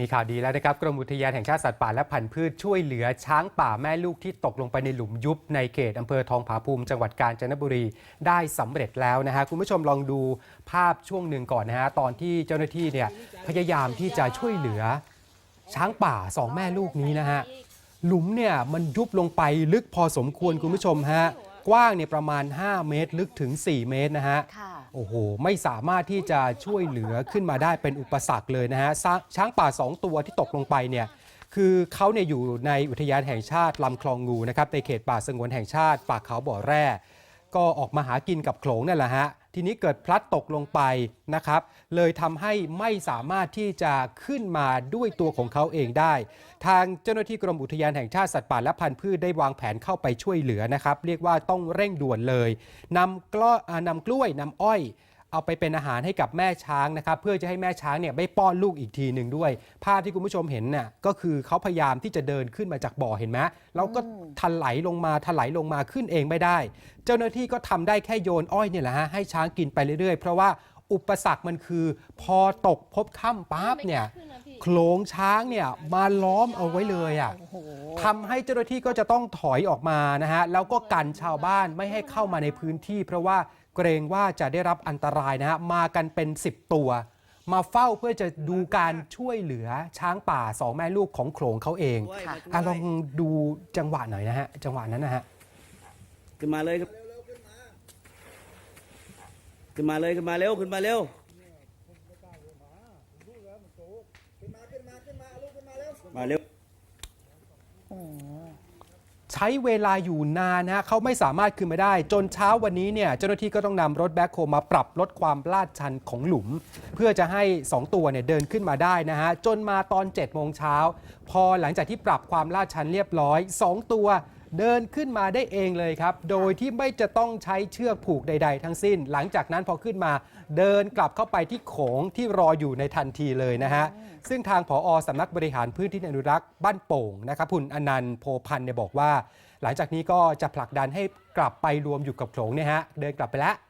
มีข่าวดีแล้วนะครับ กรมอุทยานแห่งชาติสัตว์ป่าและพันธุ์พืชช่วยเหลือช้างป่าแม่ลูกที่ตกลงไปในหลุมยุบในเขตอำเภอทองผาภูมิจังหวัดกาญจนบุรีได้สำเร็จแล้วนะฮะคุณผู้ชมลองดูภาพช่วงหนึ่งก่อนนะฮะตอนที่เจ้าหน้าที่เนี่ยพยายามที่จะช่วยเหลือ ช้างป่าสองแม่ลูกนี้นะฮะหลุมเนี่ยมันยุบลงไปลึกพอสมควรคุณผู้ชมฮะกว้างเนี่ยประมาณ 5 เมตร ลึกถึง 4 เมตรนะฮะ โอ้โห ไม่สามารถที่จะช่วยเหลือขึ้นมาได้เป็นอุปสรรคเลยนะฮะช้างช้างป่า 2 ตัวที่ตกลงไปเนี่ย คือเขาเนี่ยอยู่ในอุทยานแห่งชาติลำคลองงูนะครับในเขตป่าสงวนแห่งชาติป่าเขาบ่อแร่ ก็ออกมาหากินกับโขลงนั่นแหละฮะ ทีนี้เกิดพลัดตกลงไปนะครับ เลยทำให้ไม่สามารถที่จะขึ้นมาด้วยตัวของเขาเองได้ ทางเจ้าหน้าที่กรมอุทยานแห่งชาติสัตว์ป่าและพันธุ์พืชได้วางแผนเข้าไปช่วยเหลือนะครับ เรียกว่าต้องเร่งด่วนเลยนำกล้อนำกล้วยนำอ้อย เอาไปเป็นอาหารให้กับแม่ช้างนะครับเพื่อจะให้แม่ช้างเนี่ยไม่ป้อนลูกอีกทีหนึ่งด้วย ภาพที่คุณผู้ชมเห็นเนี่ยก็คือเขาพยายามที่จะเดินขึ้นมาจากบ่อเห็นไหมแล้วก็ถลายลงมาถลายลงมาขึ้นเองไม่ได้ เจ้าหน้าที่ก็ทำได้แค่โยนอ้อยเนี่ยแหละฮะให้ช้างกินไปเรื่อยๆ เพราะว่าอุปสรรคมันคือ พอตกพบค่ำปั๊บเนี่ย โขลงช้างเนี่ยมาล้อมเอาไว้เลยอะโอ้โหทำให้เจ้าหน้าที่ก็จะต้องถอยออกมานะฮะแล้วก็กันชาวบ้านไม่ให้เข้ามาในพื้นที่ เพราะว่าเกรงว่าจะได้รับอันตรายนะฮะมากันเป็น 10 ตัว มาเฝ้าเพื่อจะดูการช่วยเหลือช้างป่าสองแม่ลูกของโขลงเขาเองค่ะอะลองดูจังหวะหน่อยนะฮะจังหวะนั้นนะฮะขึ้นมาเลยครับขึ้นมาเลยขึ้นมาเร็วขึ้นมาเร็ว มาเร็วใช้เวลาอยู่นานนะเขาไม่สามารถขึ้นมาได้ จนเช้าวันนี้เนี่ยเจ้าหน้าที่ก็ต้องนำรถแบ็คโฮมาปรับลดความลาดชันของหลุม เพื่อจะให้ 2 ตัวเนี่ยเดินขึ้นมาได้นะฮะ จนมาตอน7โมงเช้า พอหลังจากที่ปรับความลาดชันเรียบร้อย 2 ตัว เดินขึ้นมาได้เองเลยครับ โดยที่ไม่จะต้องใช้เชือกผูกใด ๆ ทั้งสิ้น หลังจากนั้นพอขึ้นมา เดินกลับเข้าไปที่โขงที่รออยู่ในทันทีเลยนะฮะ ซึ่งทางผอสำนักบริหารพื้นที่อนุรักษ์บ้านโป่งนะครับคุณอนันต์โพพันธ์เนี่ยบอกว่า หลังจากนี้ก็จะผลักดันให้กลับไปรวมอยู่กับโขงเนี่ยฮะเดินกลับไปแล้วค่ะ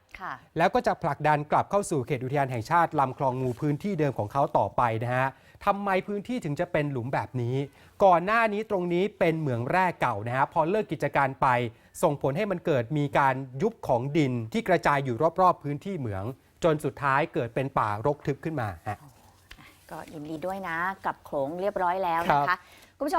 แล้วก็จะผลักดันกลับเข้าสู่เขตอุทยานแห่งชาติลำคลองงูพื้นที่เดิมของเขาต่อไปนะฮะทำไมพื้นที่ถึงจะเป็นหลุมแบบนี้ ก่อนหน้านี้ตรงนี้เป็นเหมืองแร่เก่านะฮะพอเลิกกิจการไป ส่งผลให้มันเกิดมีการยุบของดินที่กระจายอยู่รอบๆ พื้นที่เหมือง จนสุดท้ายเกิดเป็นป่ารกทึบขึ้นมาฮะก็ยินดีด้วยนะกับโขลงเรียบร้อยแล้วครันะบคะ